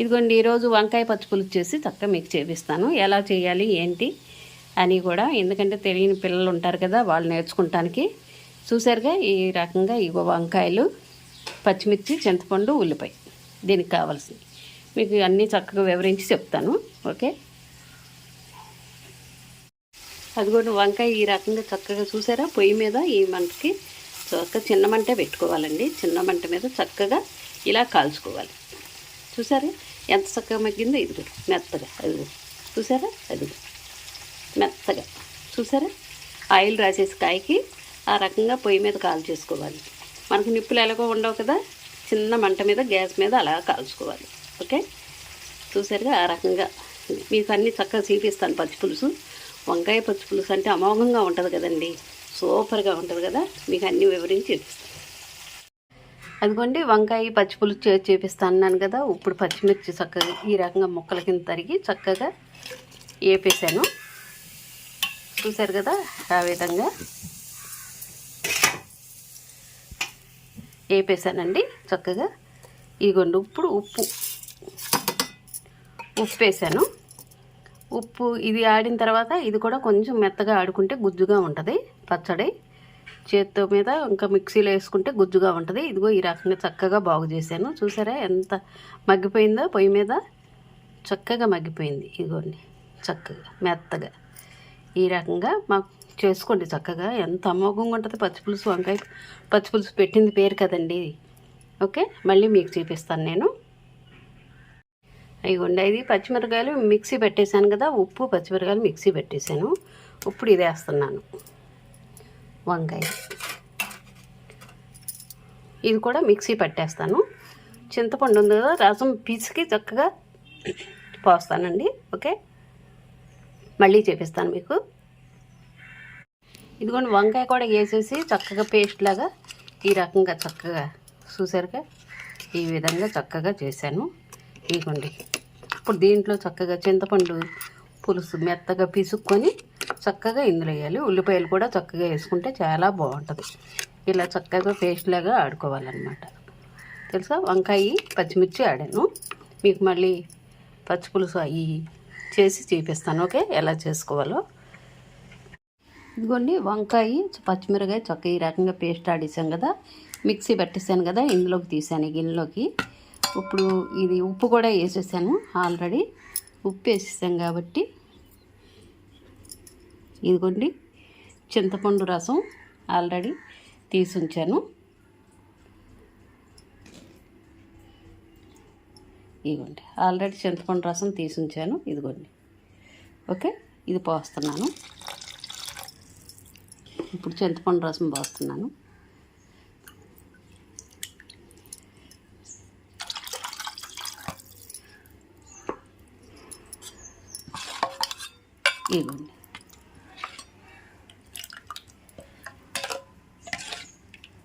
ఇదిగోండి ఈరోజు వంకాయ పచ్చిపులుసు చేసి చక్కగా మీకు చేపిస్తాను. ఎలా చేయాలి ఏంటి అని కూడా ఎందుకంటే తెలియని పిల్లలు ఉంటారు కదా వాళ్ళు నేర్చుకుంటానికి. చూసారుగా ఈ రకంగా ఇగో వంకాయలు పచ్చిమిర్చి చింతపండు ఉల్లిపాయ దీనికి కావాల్సింది మీకు అన్నీ చక్కగా వివరించి చెప్తాను. ఓకే? అదిగోండి వంకాయ ఈ రకంగా చక్కగా చూసారా? పొయ్యి మీద ఈ మంటకి చక్కగా చిన్న మంట పెట్టుకోవాలండి. చిన్న మంట మీద చక్కగా ఇలా కాల్చుకోవాలి. చూసారా? ఎంత చక్కగా మగ్గిందో ఇదిగో మెత్తగా అదిగో చూసారా? అదిగో మెత్తగా. చూసారా? ఆయిల్ రాసేసి కాయకి ఆ రకంగా పొయ్యి మీద కాల్ చేసుకోవాలి. మనకు నిప్పులు ఎలాగో ఉండవు కదా? చిన్న మంట మీద గ్యాస్ మీద అలా కాల్చుకోవాలి. ఓకే? చూసారుగా? ఆ రకంగా. మీకు అన్నీ చక్కగా చూపిస్తాను పచ్చి పులుసు. వంకాయ పచ్చి పులుసు అంటే అమోఘంగా ఉంటుంది కదండి. సూపర్గా ఉంటుంది కదా? మీకు అన్నీ వివరించి చూపిస్తాను. అదిగోండి వంకాయ పచ్చి పులుసు చేసి అన్నాను కదా. ఇప్పుడు పచ్చిమిర్చి చక్కగా ఈ రకంగా ముక్కల కింద తరిగి చక్కగా వేపేసాను చూశారు కదా ఆ విధంగా వేపేసానండి చక్కగా. ఇదిగోండి ఇప్పుడు ఉప్పు ఉప్పు వేసాను ఉప్పు ఇది ఆడిన తర్వాత ఇది కూడా కొంచెం మెత్తగా ఆడుకుంటే గుజ్జుగా ఉంటుంది పచ్చడి. చేత్తో మీద ఇంకా మిక్సీలో వేసుకుంటే గుజ్జుగా ఉంటుంది. ఇదిగో ఈ రకంగా చక్కగా బాగు చేశాను. చూసారా ఎంత మగ్గిపోయిందో పొయ్యి మీద? చక్కగా మగ్గిపోయింది. ఇదిగోండి చక్కగా మెత్తగా. ఈ రకంగా మాకు చేసుకోండి చక్కగా. ఎంత అమోఘంగా ఉంటుంది పచ్చిపులుసు వంకాయ పచ్చిపులుసు పెట్టింది పేరు కదండి. ఓకే మళ్ళీ మీకు చూపిస్తాను నేను. ఇదిగోండి ఇది పచ్చిమిరకాయలు మిక్సీ పెట్టేశాను కదా ఉప్పు పచ్చిమిరకాయలు మిక్సీ పెట్టేశాను. ఇప్పుడు ఇది వేస్తున్నాను వంకాయ. ఇది కూడా మిక్సీ పట్టేస్తాను. చింతపండు ఉంది కదా రసం పిసికి చక్కగా పోస్తానండి ఓకే? మళ్ళీ చూపిస్తాను మీకు. ఇదిగోండి వంకాయ కూడా వేసేసి చక్కగా పేస్ట్ లాగా ఈ రకంగా చక్కగా చూసారుగా? ఈ విధంగా చక్కగా చేశాను. ఇదిగోండి ఇప్పుడు దీంట్లో చక్కగా చింతపండు పులుసు మెత్తగా పిసుక్కొని చక్కగా ఇందులో వేయాలి. ఉల్లిపాయలు కూడా చక్కగా వేసుకుంటే చాలా బాగుంటుంది. ఇలా చక్కగా పేస్ట్ లాగా ఆడుకోవాలన్నమాట. తెలుసా? వంకాయ పచ్చిమిర్చి ఆడాను. మీకు మళ్ళీ పచ్చి పులుసు అవి చేసి చూపిస్తాను ఓకే? ఎలా చేసుకోవాలో. ఇదిగోండి వంకాయ పచ్చిమిరకాయ చక్క ఈ రకంగా పేస్ట్ ఆడేసాం కదా. మిక్సీ పట్టేసాను కదా ఇందులోకి తీసాను గిన్నెలోకి. ఇప్పుడు ఇది ఉప్పు కూడా వేసేసాను ఆల్రెడీ. ఉప్పు వేసేసాం కాబట్టి ఇదిగోండి చింతపండు రసం ఆల్రెడీ తీసి ఉంచాను ఇదిగోండి ఆల్రెడీ చింతపండు రసం తీసి ఉంచాను ఇదిగోండి ఓకే ఇది పోస్తున్నాను. ఇప్పుడు చింతపండు రసం పోస్తున్నాను. ఇదిగోండి.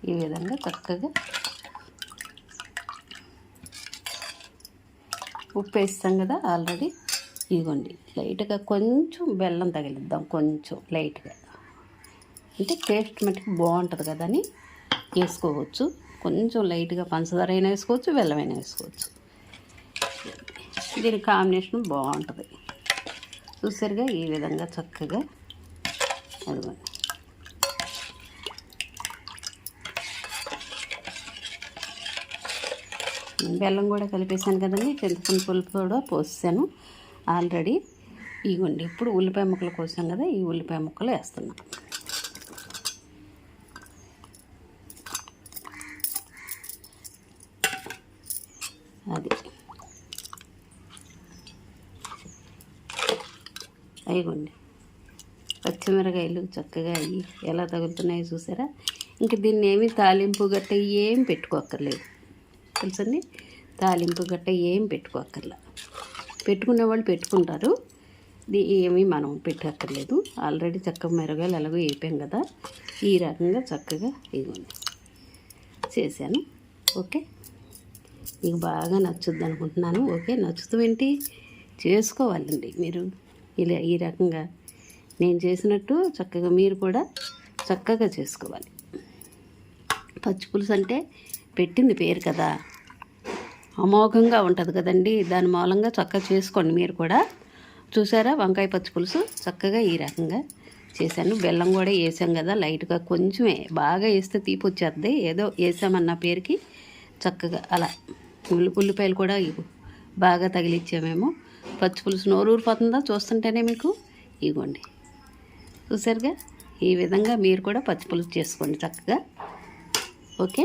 ఈ విధంగా చక్కగా ఉప్పు వేస్తాం కదా ఆల్రెడీ. ఇదిగోండి లైట్గా కొంచెం బెల్లం తగిలిద్దాం కొంచెం లైట్గా. అంటే టేస్ట్ మటుకు బాగుంటుంది కదా అని వేసుకోవచ్చు. కొంచెం లైట్గా పంచదార అయినా వేసుకోవచ్చు బెల్లమైనా వేసుకోవచ్చు. దీని కాంబినేషన్ బాగుంటుంది. చూసారుగా ఈ విధంగా చక్కగా. అదిగోండి. బెల్లం కూడా కలిపేసాను కదండి చింతపండు పులుపు కూడా పోసాను ఆల్రెడీ ఇగోండి ఇప్పుడు ఉల్లిపాయ ముక్కలు కోసాం కదా ఈ ఉల్లిపాయ ముక్కలు వేస్తున్నా. అది. అయిగోండి పచ్చిమిరకాయలు చక్కగా అయ్యి ఎలా తగులుతున్నాయో చూసారా? ఇంక దీన్ని ఏమి తాలింపు గట్ట ఏం పెట్టుకోక్కర్లేదు. తెలుసండి తాలింపు గట్ట ఏం పెట్టుకోక్కర్లా. పెట్టుకునే వాళ్ళు పెట్టుకుంటారు. ఇది ఏమీ మనం పెట్టక్కర్లేదు. ఆల్రెడీ చక్కగా మిరగాయలు ఎలాగో వేపాం కదా ఈ రకంగా చక్కగా ఇవ్వండి చేశాను. ఓకే? మీకు బాగా నచ్చుద్ది అనుకుంటున్నాను. ఓకే? నచ్చుతూ ఏంటి? చేసుకోవాలండి మీరు. ఇలా ఈ రకంగా నేను చేసినట్టు చక్కగా మీరు కూడా చక్కగా చేసుకోవాలి. పచ్చి పులుసు అంటే పెట్టింది పేరు కదా. అమోఘంగా ఉంటుంది కదండి. దాని మూలంగా చక్కగా చేసుకోండి మీరు కూడా. చూసారా? వంకాయ పచ్చి పులుసు చక్కగా ఈ రకంగా చేశాను. బెల్లం కూడా వేసాం కదా లైట్గా కొంచెమే. బాగా వేస్తే తీపి వచ్చేస్తుంది. ఏదో వేసామన్న పేరుకి చక్కగా అలా ఉల్లి ఉల్లిపాయలు కూడా ఇగో బాగా తగిలిచ్చామేమో పచ్చి పులుసు నోరు ఊరిపోతుందా చూస్తుంటేనే మీకు? ఇగోండి చూసారుగా? ఈ విధంగా మీరు కూడా పచ్చి పులుసు చేసుకోండి చక్కగా. ఓకే?